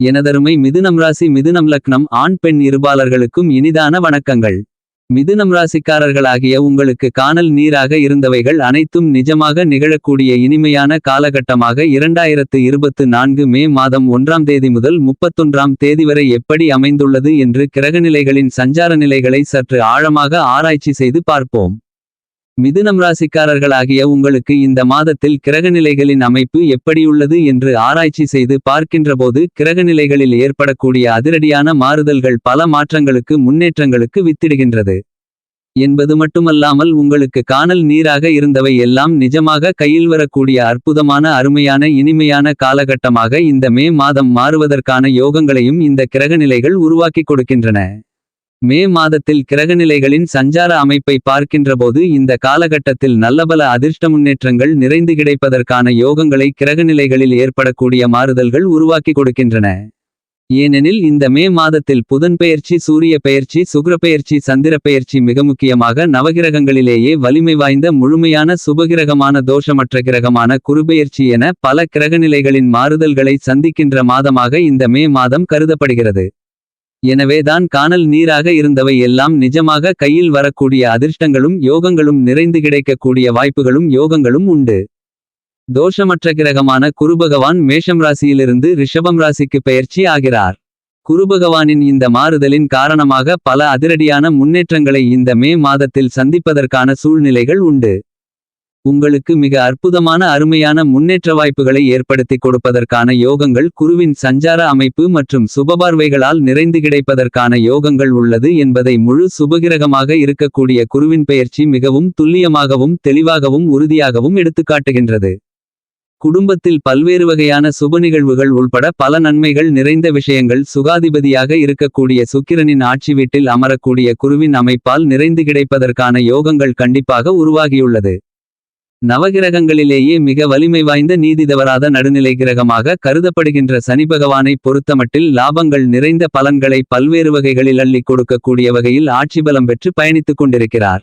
எனதருமை மிதுனம் ராசி மிதுனம் லக்னம் ஆண் பெண் இருபாலர்களுக்கும் இனிதான வணக்கங்கள். மிதுனம் ராசிக்காரர்களாகிய உங்களுக்கு காணல் நீராக இருந்தவைகள் அனைத்தும் நிஜமாக நிகழக்கூடிய இனிமையான காலகட்டமாக இரண்டாயிரத்து இருபத்து நான்கு மே மாதம் ஒன்றாம் தேதி முதல் முப்பத்தொன்றாம் தேதி வரை எப்படி அமைந்துள்ளது என்று கிரகநிலைகளின் சஞ்சார நிலைகளை சற்று ஆழமாக ஆராய்ச்சி செய்து பார்ப்போம். மிதுனம் ராசிக்காரர்களாகிய உங்களுக்கு இந்த மாதத்தில் கிரகநிலைகளின் அமைப்பு எப்படியுள்ளது என்று ஆராய்ச்சி செய்து பார்க்கின்றபோது கிரகநிலைகளில் ஏற்படக்கூடிய அதிரடியான மாறுதல்கள் பல மாற்றங்களுக்கு முன்னேற்றங்களுக்கு வித்திடுகின்றது. என்பது மட்டுமல்லாமல் உங்களுக்கு காணல் நீராக இருந்தவை எல்லாம் நிஜமாக கையில் வரக்கூடிய அற்புதமான அருமையான இனிமையான காலகட்டமாக இந்த மே மாதம் மாறுவதற்கான யோகங்களையும் இந்த கிரகநிலைகள் உருவாக்கிக் கொடுக்கின்றன. மே மாதத்தில் கிரகநிலைகளின் சஞ்சார அமைப்பை பார்க்கின்றபோது இந்த காலகட்டத்தில் நல்லபல அதிர்ஷ்ட முன்னேற்றங்கள் நிறைந்து கிடைப்பதற்கான யோகங்களை கிரகநிலைகளில் ஏற்படக்கூடிய மாறுதல்கள் உருவாக்கி கொடுக்கின்றன. ஏனெனில் இந்த மே மாதத்தில் புதன் பெயர்ச்சி சூரிய பெயர்ச்சி சுக்கிர பெயர்ச்சி சந்திர பெயர்ச்சி மிக முக்கியமாக நவகிரகங்களிலேயே வலிமை வாய்ந்த முழுமையான சுபகிரகமான தோஷமற்ற கிரகமான குருபெயர்ச்சி என பல கிரகநிலைகளின் மாறுதல்களை சந்திக்கின்ற மாதமாக இந்த மே மாதம் கருதப்படுகிறது. எனவேதான் காணல் நீராக இருந்தவை எல்லாம் நிஜமாக கையில் வரக்கூடிய அதிர்ஷ்டங்களும் யோகங்களும் நிறைந்து கிடைக்கக்கூடிய வாய்ப்புகளும் யோகங்களும் உண்டு. தோஷமற்ற கிரகமான குருபகவான் மேஷம் ராசியிலிருந்து ரிஷபம் ராசிக்கு பெயர்ச்சி ஆகிறார். குருபகவானின் இந்த மாறுதலின் காரணமாக பல அதிரடியான முன்னேற்றங்களை இந்த மே மாதத்தில் சந்திப்பதற்கான சூழ்நிலைகள் உண்டு. உங்களுக்கு மிக அற்புதமான அருமையான முன்னேற்ற வாய்ப்புகளை ஏற்படுத்திக் கொடுப்பதற்கான யோகங்கள் குருவின் சஞ்சார அமைப்பு மற்றும் சுபபார்வைகளால் நிறைந்து கிடைப்பதற்கான யோகங்கள் உள்ளது என்பதை முழு சுபகிரகமாக இருக்கக்கூடிய குருவின் பெயர்ச்சி மிகவும் துல்லியமாகவும் தெளிவாகவும் உறுதியாகவும் எடுத்துக்காட்டுகின்றது. குடும்பத்தில் பல்வேறு வகையான சுப நிகழ்வுகள் உள்பட பல நன்மைகள் நிறைந்த விஷயங்கள் சுகாதிபதியாக இருக்கக்கூடிய சுக்கிரனின் ஆட்சி வீட்டில் அமரக்கூடிய குருவின் அமைப்பால் நிறைந்து கிடைப்பதற்கான யோகங்கள் கண்டிப்பாக உருவாகியுள்ளது. நவகிரகங்களிலேயே மிக வலிமை வாய்ந்த நீதிதவராத நடுநிலை கிரகமாக கருதப்படுகின்ற சனி பகவானை பொறுத்தமட்டில் லாபங்கள் நிறைந்த பலன்களை பல்வேறு வகைகளில் அள்ளிக் கொடுக்கக்கூடிய வகையில் ஆட்சி பலம் பெற்று பயணித்துக் கொண்டிருக்கிறார்.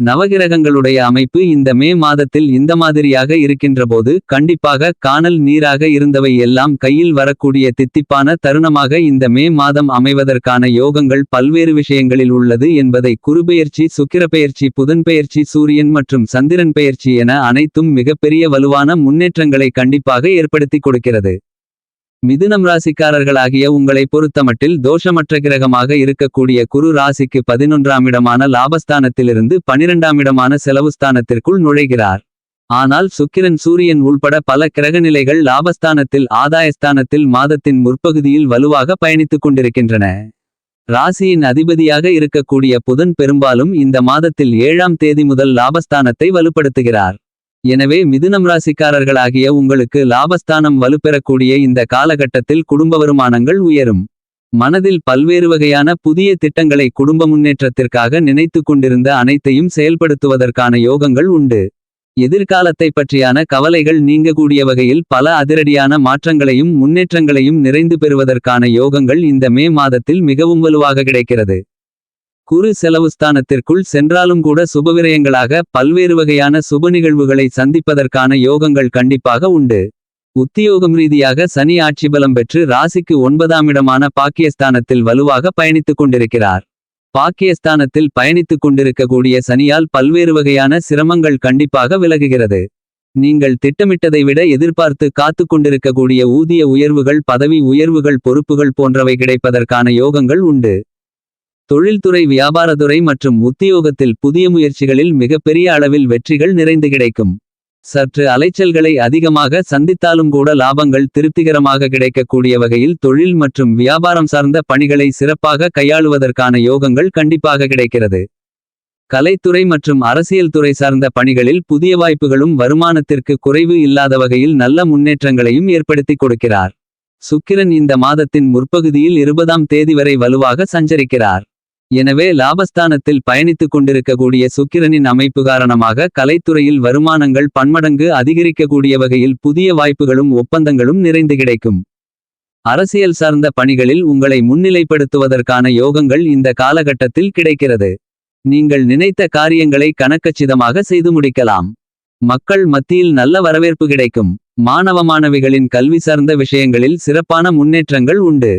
நவகிரகங்களுடைய அமைப்பு இந்த மே மாதத்தில் இந்த மாதிரியாக இருக்கின்றபோது கண்டிப்பாக காணல் நீராக இருந்தவை எல்லாம் கையில் வரக்கூடிய தித்திப்பான தருணமாக இந்த மே மாதம் அமைவதற்கான யோகங்கள் பல்வேறு விஷயங்களில் உள்ளது என்பதை குருபெயர்ச்சி சுக்கிரப்பெயர்ச்சி புதன்பெயர்ச்சி சூரியன் மற்றும் சந்திரன் பெயர்ச்சி என அனைத்தும் மிகப்பெரிய வலுவான முன்னேற்றங்களை கண்டிப்பாக ஏற்படுத்தி கொடுக்கிறது. மிதுனம் ராசிக்காரர்களாகிய உங்களை பொறுத்தமட்டில் தோஷமற்ற கிரகமாக இருக்கக்கூடிய குரு ராசிக்கு பதினொன்றாம் இடமான லாபஸ்தானத்திலிருந்து பனிரெண்டாம் இடமான செலவுஸ்தானத்திற்குள் நுழைகிறார். ஆனால் சுக்கிரன் சூரியன் உள்பட பல கிரகநிலைகள் லாபஸ்தானத்தில் ஆதாயஸ்தானத்தில் மாதத்தின் முற்பகுதியில் வலுவாக பயணித்துக் கொண்டிருக்கின்றன. ராசியின் அதிபதியாக இருக்கக்கூடிய புதன் பெரும்பாலும் இந்த மாதத்தில் ஏழாம் தேதி முதல் லாபஸ்தானத்தை வலுப்படுத்துகிறார். எனவே மிதுனம் ராசிக்காரர்களாகிய உங்களுக்கு லாபஸ்தானம் வலுப்பெறக்கூடிய இந்த காலகட்டத்தில் குடும்ப வருமானங்கள் உயரும். மனதில் பல்வேறு வகையான புதிய திட்டங்களை குடும்ப முன்னேற்றத்திற்காக நினைத்து கொண்டிருந்த அனைத்தையும் செயல்படுத்துவதற்கான யோகங்கள் உண்டு. எதிர்காலத்தை பற்றியான கவலைகள் நீங்கக்கூடிய வகையில் பல அதிரடியான மாற்றங்களையும் முன்னேற்றங்களையும் நிறைந்து பெறுவதற்கான யோகங்கள் இந்த மே மாதத்தில் மிகவும் வலுவாக கிடைக்கிறது. குறு செலவுஸ்தானத்திற்குள் சென்றாலும் கூட சுபவிரயங்களாக பல்வேறு வகையான சுப நிகழ்வுகளை சந்திப்பதற்கான யோகங்கள் கண்டிப்பாக உண்டு. உத்தியோகம் ரீதியாக சனி ஆட்சிபலம் பெற்று ராசிக்கு ஒன்பதாம் இடமான பாக்கியஸ்தானத்தில் வலுவாக பயணித்துக் கொண்டிருக்கிறார். பாக்கியஸ்தானத்தில் பயணித்துக் கொண்டிருக்கக்கூடிய சனியால் பல்வேறு வகையான சிரமங்கள் கண்டிப்பாக விலகுகிறது. நீங்கள் திட்டமிட்டதை விட எதிர்பார்த்து காத்து கொண்டிருக்கக்கூடிய ஊதிய உயர்வுகள் பதவி உயர்வுகள் பொறுப்புகள் போன்றவை கிடைப்பதற்கான யோகங்கள் உண்டு. தொழில்துறை வியாபாரத்துறை மற்றும் உத்தியோகத்தில் புதிய முயற்சிகளில் மிகப்பெரிய அளவில் வெற்றிகள் நிறைந்து கிடைக்கும். சற்று அலைச்சல்களை அதிகமாக சந்தித்தாலும் கூட லாபங்கள் திருப்திகரமாக கிடைக்கக்கூடிய வகையில் தொழில் மற்றும் வியாபாரம் சார்ந்த பணிகளை சிறப்பாக கையாளுவதற்கான யோகங்கள் கண்டிப்பாக கிடைக்கிறது. கலைத்துறை மற்றும் அரசியல் துறை சார்ந்த பணிகளில் புதிய வாய்ப்புகளும் வருமானத்திற்கு குறைவு இல்லாத வகையில் நல்ல முன்னேற்றங்களையும் ஏற்படுத்திக் கொடுக்கிறார். சுக்கிரன் இந்த மாதத்தின் முற்பகுதியில் இருபதாம் தேதி வரை வலுவாக சஞ்சரிக்கிறார். எனவே லாபஸ்தானத்தில் பயணித்துக் கொண்டிருக்கக்கூடிய சுக்கிரனின் அமைப்பு காரணமாக கலைத்துறையில் வருமானங்கள் பன்மடங்கு அதிகரிக்கக்கூடிய வகையில் புதிய வாய்ப்புகளும் ஒப்பந்தங்களும் நிறைந்து கிடைக்கும். அரசியல் சார்ந்த பணிகளில் உங்களை முன்னிலைப்படுத்துவதற்கான யோகங்கள் இந்த காலகட்டத்தில் கிடைக்கிறது. நீங்கள் நினைத்த காரியங்களை கணக்கச்சிதமாக செய்து முடிக்கலாம். மக்கள் மத்தியில் நல்ல வரவேற்பு கிடைக்கும். மாணவ மாணவிகளின் கல்வி சார்ந்த விஷயங்களில் சிறப்பான முன்னேற்றங்கள் உண்டு.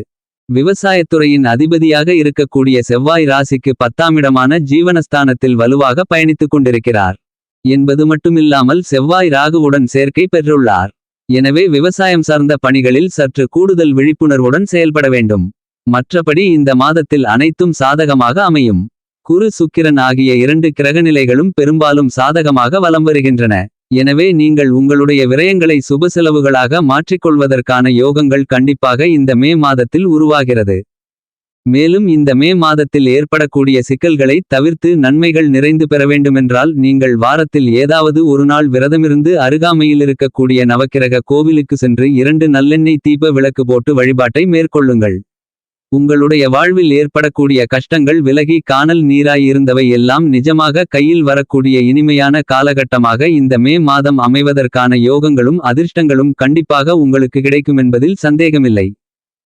விவசாயத்துறையின் அதிபதியாக இருக்கக்கூடிய செவ்வாய் ராசிக்கு பத்தாமிடமான ஜீவனஸ்தானத்தில் வலுவாக பயணித்துக் கொண்டிருக்கிறார். என்பது மட்டுமில்லாமல் செவ்வாய் ராகுவுடன் சேர்க்கை பெற்றுள்ளார். எனவே விவசாயம் சார்ந்த பணிகளில் சற்று கூடுதல் விழிப்புணர்வுடன் செயல்பட வேண்டும். மற்றபடி இந்த மாதத்தில் அனைத்தும் சாதகமாக அமையும். குரு சுக்கிரன் ஆகிய இரண்டு கிரகநிலைகளும் பெரும்பாலும் சாதகமாக வலம் வருகின்றன. எனவே நீங்கள் உங்களுடைய விரயங்களை சுப செலவுகளாக மாற்றிக்கொள்வதற்கான யோகங்கள் கண்டிப்பாக இந்த மே மாதத்தில் உருவாகிறது. மேலும் இந்த மே மாதத்தில் ஏற்படக்கூடிய சிக்கல்களை தவிர்த்து நன்மைகள் நிறைந்து பெற வேண்டுமென்றால் நீங்கள் வாரத்தில் ஏதாவது ஒரு நாள் விரதமிருந்து அருகாமையில் இருக்கக்கூடிய நவக்கிரக கோவிலுக்கு சென்று இரண்டு நல்லெண்ணெய் தீப விளக்கு போட்டு வழிபாட்டை மேற்கொள்ளுங்கள். உங்களுடைய வாழ்வில் ஏற்படக்கூடிய கஷ்டங்கள் விலகி காணல் நீராயிருந்தவை எல்லாம் நிஜமாக கையில் வரக்கூடிய இனிமையான காலகட்டமாக இந்த மே மாதம் அமைவதற்கான யோகங்களும் அதிர்ஷ்டங்களும் கண்டிப்பாக உங்களுக்கு கிடைக்குமென்பதில் சந்தேகமில்லை.